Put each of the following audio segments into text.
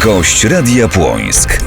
Gość Radia Płońsk.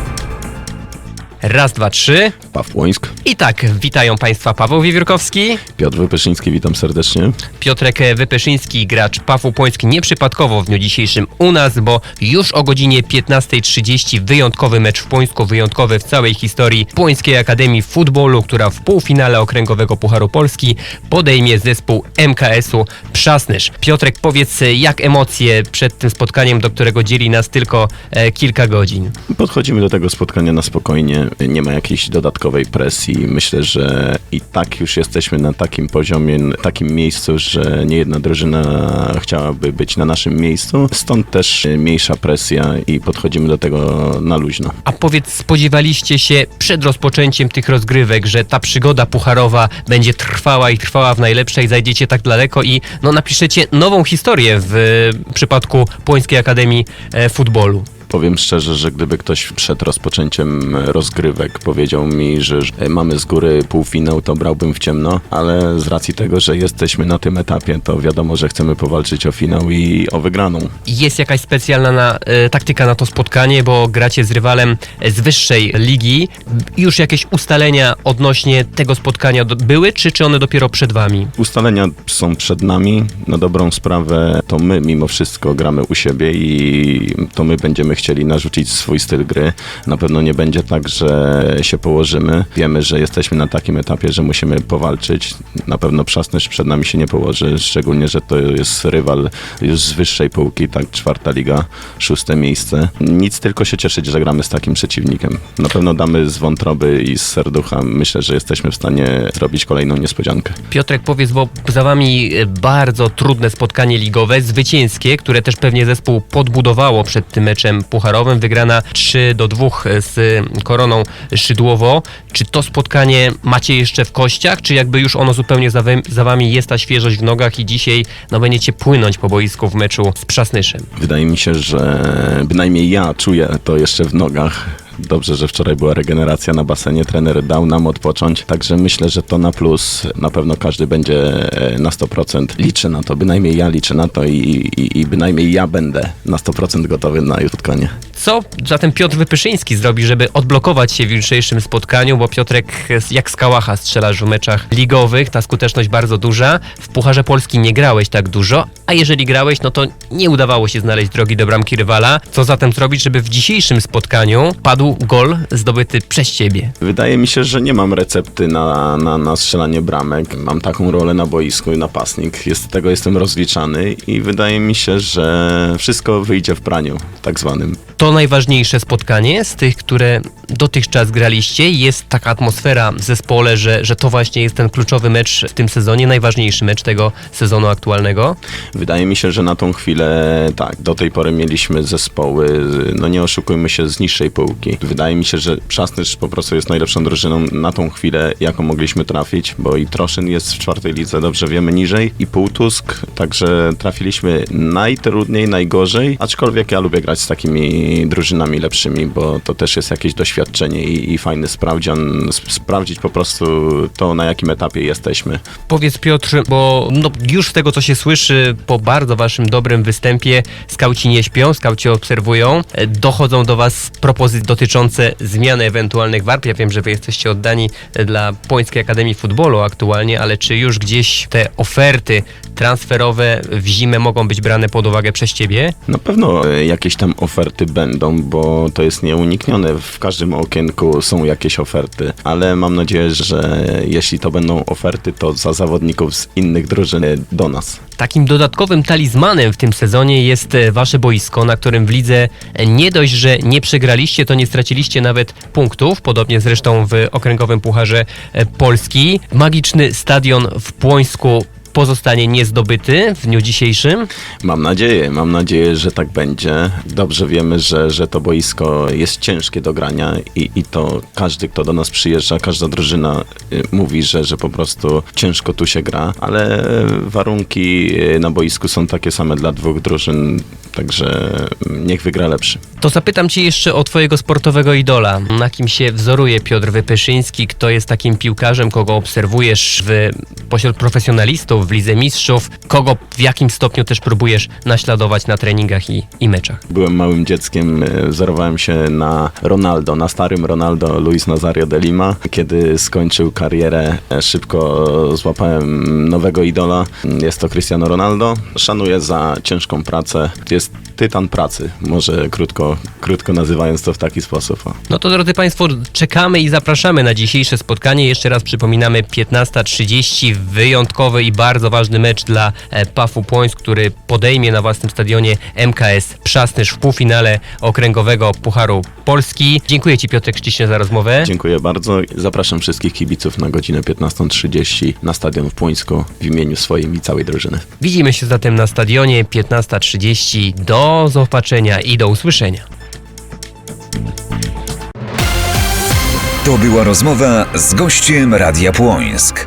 Raz, dwa, trzy. Pawłońsk. I tak, witają Państwa Paweł Wiewiórkowski, Piotr Wypyszyński, witam serdecznie. Piotrek Wypyszyński, gracz Paweł Płoński, nieprzypadkowo w dniu dzisiejszym u nas, bo już o godzinie 15.30 wyjątkowy mecz w Płońsku, wyjątkowy w całej historii Płońskiej Akademii Futbolu, która w półfinale Okręgowego Pucharu Polski podejmie zespół MKS-u Przasnysz. Piotrek, powiedz, jak emocje przed tym spotkaniem, do którego dzieli nas tylko e, kilka godzin? Podchodzimy do tego spotkania na spokojnie, nie ma jakiejś dodatkowej presji. Myślę, że i tak już jesteśmy na takim poziomie, takim miejscu, że nie jedna drużyna chciałaby być na naszym miejscu. Stąd też mniejsza presja i podchodzimy do tego na luźno. A powiedz, spodziewaliście się przed rozpoczęciem tych rozgrywek, że ta przygoda pucharowa będzie trwała i trwała w najlepszej, zajdziecie tak daleko i no, napiszecie nową historię w przypadku Płońskiej Akademii e, Futbolu. Powiem szczerze, że gdyby ktoś przed rozpoczęciem rozgrywek powiedział mi, że mamy z góry półfinał, to brałbym w ciemno, ale z racji tego, że jesteśmy na tym etapie, to wiadomo, że chcemy powalczyć o finał i o wygraną. Jest jakaś specjalna na, e, taktyka na to spotkanie, bo gracie z rywalem z wyższej ligi. Już jakieś ustalenia odnośnie tego spotkania były, czy, czy one dopiero przed wami? Ustalenia są przed nami. Na dobrą sprawę to my mimo wszystko gramy u siebie i to my będziemy chcieli narzucić swój styl gry. Na pewno nie będzie tak, że się położymy. Wiemy, że jesteśmy na takim etapie, że musimy powalczyć. Na pewno Przasnysz przed nami się nie położy, szczególnie, że to jest rywal już z wyższej półki, tak czwarta liga, szóste miejsce. Nic tylko się cieszyć, że gramy z takim przeciwnikiem. Na pewno damy z wątroby i z serducha. Myślę, że jesteśmy w stanie zrobić kolejną niespodziankę. Piotrek, powiedz, bo za wami e, bardzo trudne spotkanie ligowe, zwycięskie, które też pewnie zespół podbudowało przed tym meczem pucharowym. Wygrana 3 do 2 z Koroną Szydłowo. Czy to spotkanie macie jeszcze w kościach, czy jakby już ono zupełnie za, wy, za wami jest ta świeżość w nogach i dzisiaj no, będziecie płynąć po boisku w meczu z Przasnyszem? Wydaje mi się, że bynajmniej ja czuję to jeszcze w nogach. Dobrze, że wczoraj była regeneracja na basenie, trener dał nam odpocząć, także myślę, że to na plus. Na pewno każdy będzie e, na 100%. Liczę na to, bynajmniej ja liczę na to i, i, i bynajmniej ja będę na 100% gotowy na spotkanie. Co zatem Piotr Wypyszyński zrobi, żeby odblokować się w jutrzejszym spotkaniu, bo Piotrek jak z kałacha strzelasz w meczach ligowych, ta skuteczność bardzo duża. W Pucharze Polski nie grałeś tak dużo, a jeżeli grałeś, no to nie udawało się znaleźć drogi do bramki rywala. Co zatem zrobić, żeby w dzisiejszym spotkaniu padł gol zdobyty przez ciebie? Wydaje mi się, że nie mam recepty na, na, na strzelanie bramek. Mam taką rolę na boisku i napastnik. Jest, tego jestem rozliczany i wydaje mi się, że wszystko wyjdzie w praniu, tak zwanym. To najważniejsze spotkanie z tych, które dotychczas graliście. Jest taka atmosfera w zespole, że, że to właśnie jest ten kluczowy mecz w tym sezonie, najważniejszy mecz tego sezonu aktualnego. Wydaje mi się, że na tą chwilę tak, do tej pory mieliśmy zespoły, no nie oszukujmy się, z niższej półki. Wydaje mi się, że Przasnysz po prostu jest najlepszą drużyną na tą chwilę, jaką mogliśmy trafić, bo i Troszyn jest w czwartej lidze, dobrze wiemy, niżej i Półtusk, także trafiliśmy najtrudniej, najgorzej, aczkolwiek ja lubię grać z takimi drużynami lepszymi, bo to też jest jakieś doświadczenie i, i fajny sprawdzian, sp- sprawdzić po prostu to, na jakim etapie jesteśmy. Powiedz Piotr, bo no, już z tego co się słyszy po bardzo waszym dobrym występie, skauci nie śpią, skauci obserwują, e, dochodzą do was propozycje dotyczące zmiany ewentualnych warp. Ja wiem, że wy jesteście oddani e, dla Płońskiej Akademii Futbolu aktualnie, ale czy już gdzieś te oferty transferowe w zimę mogą być brane pod uwagę przez ciebie? Na pewno e, jakieś tam oferty będą, bo to jest nieuniknione. W każdym okienku są jakieś oferty, ale mam nadzieję, że jeśli to będą oferty, to za zawodników z innych drużyn e, do nas. Takim dodatkowym talizmanem w tym sezonie jest e, wasze boisko, na którym w lidze nie dość, że nie przegraliście, to nie straciliście nawet punktów, podobnie zresztą w Okręgowym Pucharze Polski. Magiczny stadion w Płońsku pozostanie niezdobyty w dniu dzisiejszym. Mam nadzieję, mam nadzieję, że tak będzie. Dobrze wiemy, że, że to boisko jest ciężkie do grania i, i to każdy, kto do nas przyjeżdża, każda drużyna y, mówi, że, że po prostu ciężko tu się gra, ale warunki y, na boisku są takie same dla dwóch drużyn. Także niech wygra lepszy. To zapytam cię jeszcze o twojego sportowego idola. Na kim się wzoruje Piotr Wypyszyński? Kto jest takim piłkarzem, kogo obserwujesz w, pośród profesjonalistów w Lidze Mistrzów? Kogo w jakim stopniu też próbujesz naśladować na treningach i, i meczach? Byłem małym dzieckiem, e, wzorowałem się na Ronaldo, na starym Ronaldo Luis Nazario de Lima. Kiedy skończył karierę, e, szybko złapałem nowego idola. Jest to Cristiano Ronaldo. Szanuję za ciężką pracę. Jest tytan pracy, może krótko, krótko nazywając to w taki sposób. No to drodzy Państwo, czekamy i zapraszamy na dzisiejsze spotkanie. Jeszcze raz przypominamy 15.30, wyjątkowy i bardzo ważny mecz dla e, Pafu Płońsk, który podejmie na własnym stadionie MKS Przasnysz w półfinale okręgowego Pucharu Polski. Dziękuję Ci Piotrek Szczyśnie za rozmowę. Dziękuję bardzo. Zapraszam wszystkich kibiców na godzinę 15.30 na stadion w Płońsku w imieniu swojej i całej drużyny. Widzimy się zatem na stadionie 15.30. Do zobaczenia i do usłyszenia. To była rozmowa z gościem Radia Płońsk.